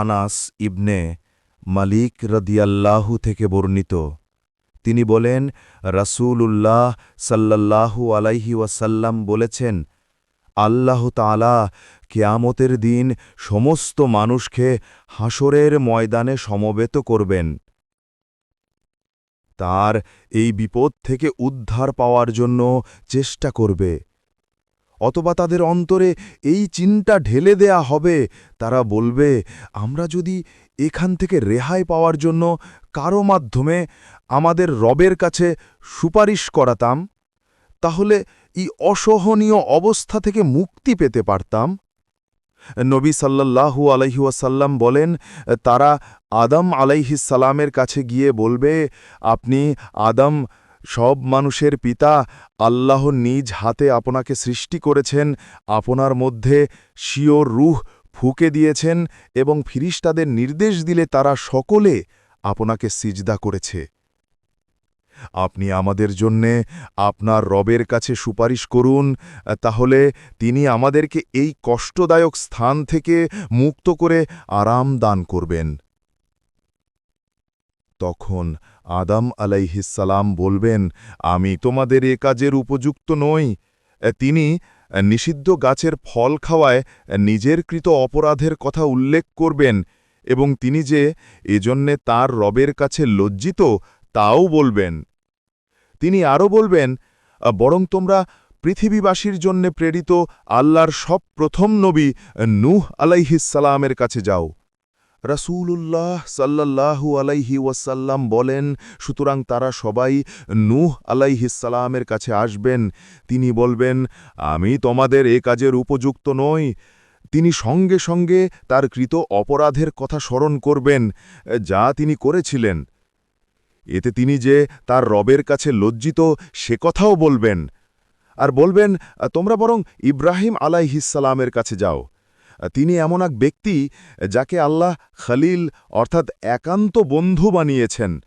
আনাস ইবনে মালিক রদিয়াল্লাহু থেকে বর্ণিত। তিনি বলেন, রাসূলুল্লাহ সাল্লাল্লাহু আলাইহি ওয়াসাল্লাম বলেছেন, আল্লাহ তাআলা কেয়ামতের দিন সমস্ত মানুষকে হাসরের ময়দানে সমবেত করবেন। তার এই বিপদ থেকে উদ্ধার পাওয়ার জন্য চেষ্টা করবে। অথবা তাদের অন্তরে এই চিন্তা ঢেলে দেয়া হবে। তারা বলবে, আমরা যদি এখান থেকে রেহাই পাওয়ার জন্য কারও মাধ্যমে আমাদের রবের কাছে সুপারিশ করাতাম, তাহলে এই অসহনীয় অবস্থা থেকে মুক্তি পেতে পারতাম। নবী সাল্লাল্লাহু আলহিউসাল্লাম বলেন, তারা আদম আলাইহিসালামের কাছে গিয়ে বলবে, আপনি আদম সব মানুষের পিতা আল্লাহ নিজ হাতে আপনাকে সৃষ্টি করেছেন, আপনার মধ্যে শিও রুহ ফুকে দিয়েছেন এবং ফিরিস্তাদের নির্দেশ দিলে তারা সকলে আপনাকে সিজদা করেছে। আপনি আমাদের জন্যে আপনার রবের কাছে সুপারিশ করুন, তাহলে তিনি আমাদেরকে এই কষ্টদায়ক স্থান থেকে মুক্ত করে আরাম দান করবেন। তখন আদাম আলাইহিসালাম বলবেন, আমি তোমাদের এ কাজের উপযুক্ত নই। তিনি নিষিদ্ধ গাছের ফল খাওয়ায় নিজের কৃত অপরাধের কথা উল্লেখ করবেন এবং তিনি যে এজন্যে তার রবের কাছে লজ্জিত, তাও বলবেন। তিনি আরও বলবেন, বরং তোমরা পৃথিবীবাসীর জন্যে প্রেরিত আল্লাহর সব প্রথম নবী নূহ আলাইহিসালামের কাছে যাও। রাসূলুল্লাহ সাল্লাল্লাহু আলাইহি ওয়াসাল্লাম বলেন, সুতরাং তারা সবাই নূহ আলাইহিসালামের কাছে আসবেন। তিনি বলবেন, আমি তোমাদের এ কাজের উপযুক্ত নই। তিনি সঙ্গে সঙ্গে তার কৃত অপরাধের কথা স্মরণ করবেন, যা তিনি করেছিলেন। এতে তিনি যে তার রবের কাছে লজ্জিত, সে কথাও বলবেন। আর বলবেন, তোমরা বরং ইব্রাহিম আলাইহিসালামের কাছে যাও। তিনি এমন এক ব্যক্তি যাকে আল্লাহ খলিল অর্থাৎ একান্ত বন্ধু বানিয়েছেন।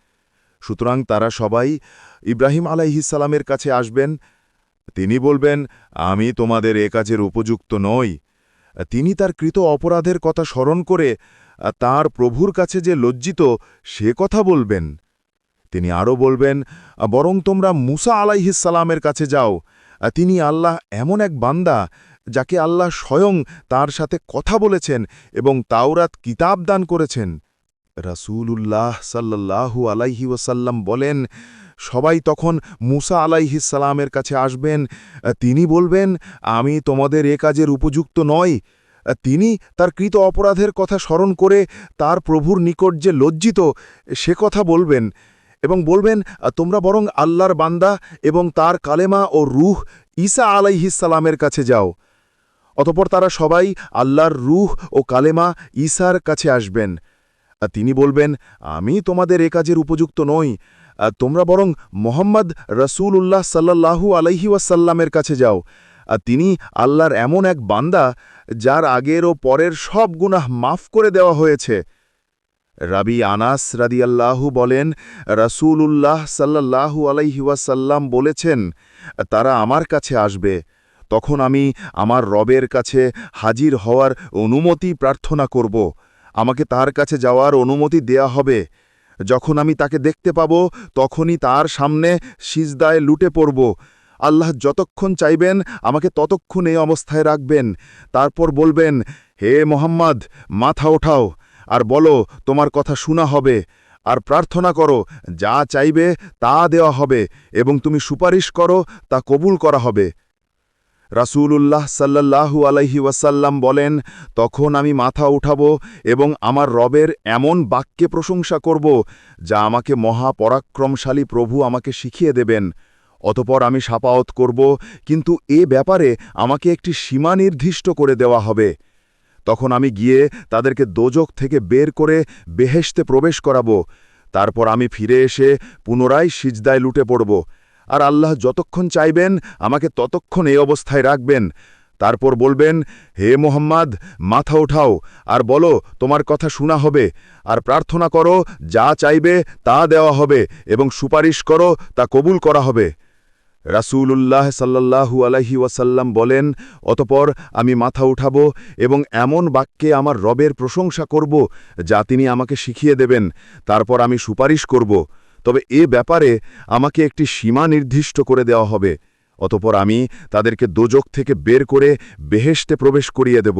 সুতরাং তারা সবাই ইব্রাহিম আলাইহিসালামের কাছে আসবেন। তিনি বলবেন, আমি তোমাদের এ কাজের উপযুক্ত নই। তিনি তার কৃত অপরাধের কথা স্মরণ করে তার প্রভুর কাছে যে লজ্জিত, সে কথা বলবেন। তিনি আরও বলবেন, বরং তোমরা মুসা আলাইহিসালামের কাছে যাও। তিনি আল্লাহ এমন এক বান্দা যাকে আল্লাহ স্বয়ং তার সাথে কথা বলেছেন এবং তাওরাত কিতাব দান করেছেন। রাসূলুল্লাহ সাল্লাল্লাহু আলাইহি ওয়াসাল্লাম বলেন, সবাই তখন মুসা আলাইহিসালামের কাছে আসবেন। তিনি বলবেন, আমি তোমাদের এ কাজের উপযুক্ত নয় তিনি তার কৃত অপরাধের কথা স্মরণ করে তার প্রভুর নিকট যে লজ্জিত, সে কথা বলবেন এবং বলবেন, তোমরা বরং আল্লাহর বান্দা এবং তার কালেমা ও রুহ ঈসা আলাইহিসালামের কাছে যাও। অতপর তারা সবাই আল্লাহর রুহ ও কালেমা ঈসার কাছে আসবেন। তিনি বলবেন, আমি তোমাদের এ কাজের উপযুক্ত নই। তোমরা বরং মোহাম্মদ রসুল উল্লাহ সাল্লাহু আলাইহি ওয়াসাল্লামের কাছে যাও। তিনি আল্লাহর এমন এক বান্দা, যার আগের ও পরের সব গুনাহ মাফ করে দেওয়া হয়েছে। রাবি আনাস রাদিয়াল্লাহু বলেন রসুল উল্লাহ সাল্লাহু আলাইহি ওয়াসাল্লাম বলেছেন, তারা আমার কাছে আসবে। তখন আমি আমার রবের কাছে হাজির হওয়ার অনুমতি প্রার্থনা করব। আমাকে তার কাছে যাওয়ার অনুমতি দেয়া হবে। যখন আমি তাকে দেখতে পাব, তখনই তার সামনে সিজদায় লুটে পড়ব। আল্লাহ যতক্ষণ চাইবেন, আমাকে ততক্ষণ এই অবস্থায় রাখবেন। তারপর বলবেন, হে মোহাম্মদ, মাথা ওঠাও, আর বলো, তোমার কথা শোনা হবে। আর প্রার্থনা করো, যা চাইবে তা দেওয়া হবে, এবং তুমি সুপারিশ করো, তা কবুল করা হবে। রাসূলুল্লাহ সাল্লাল্লাহু আলাইহি ওয়াসাল্লাম বলেন, তখন আমি মাথা উঠাব এবং আমার রবের এমন বাক্যে প্রশংসা করব যা আমাকে মহাপরাক্রমশালী প্রভু আমাকে শিখিয়ে দেবেন। অতপর আমি সাপাওত করব, কিন্তু এ ব্যাপারে আমাকে একটি সীমা নির্দিষ্ট করে দেওয়া হবে। তখন আমি গিয়ে তাদেরকে দোজক থেকে বের করে বেহেশতে প্রবেশ করাব। তারপর আমি ফিরে এসে পুনরায় সিজদায় লুটে পড়ব। আর আল্লাহ যতক্ষণ চাইবেন, আমাকে ততক্ষণ এই অবস্থায় রাখবেন। তারপর বলবেন, হে মোহাম্মদ, মাথা ওঠাও আর বলো, তোমার কথা শোনা হবে, আর প্রার্থনা করো, যা চাইবে তা দেওয়া হবে, এবং সুপারিশ করো, তা কবুল করা হবে। রাসূলুল্লাহ সাল্লাল্লাহু আলাইহি ওয়াসাল্লাম বলেন, অতপর আমি মাথা উঠাব এবং এমন বাক্যে আমার রবের প্রশংসা করব, যা তিনি আমাকে শিখিয়ে দেবেন। তারপর আমি সুপারিশ করব। তবে এ ব্যাপারে আমাকে একটি সীমা নির্দিষ্ট করে দেওয়া হবে। অতপর আমি তাদেরকে দোজক থেকে বের করে বেহেশতে প্রবেশ করিয়ে দেব।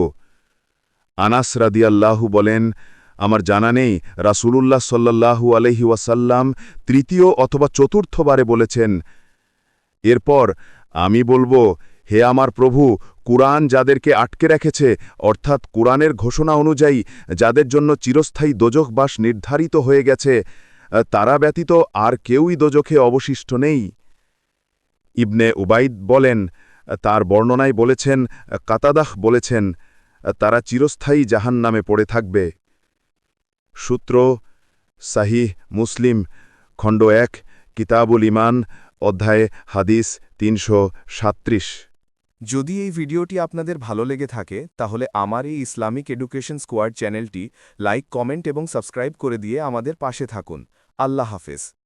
আনাস রাদিয়াল্লাহু বলেন, আমার জানা নেই, রাসূলুল্লাহ সাল্লাল্লাহু আলহি ওয়াসাল্লাম তৃতীয় অথবা চতুর্থবারে বলেছেন। এরপর আমি বলব, হে আমার প্রভু, কুরআন যাদেরকে আটকে রেখেছে, অর্থাৎ কুরআনের ঘোষণা অনুযায়ী যাদের জন্য চিরস্থায়ী দোজখবাস নির্ধারিত হয়ে গেছে তারা ব্যতীত আর কেউই দোজখে অবশিষ্ট নেই। ইবনে উবাইদ বলেন, তার বর্ণনায় বলেছেন, কাতাদাহ বলেছেন, তারা চিরস্থায়ী জাহান নামে পড়ে থাকবে। সূত্র, সাহিহ মুসলিম, খণ্ড এক, কিতাবুল ইমান অধ্যায়, হাদিস তিনশো যদি এই ভিডিওটি আপনাদের ভালো লেগে থাকে, তাহলে আমার এই ইসলামিক এডুকেশন স্কোয়াড চ্যানেলটি লাইক, কমেন্ট এবং সাবস্ক্রাইব করে দিয়ে আমাদের পাশে থাকুন। আল্লাহ হাফেজ।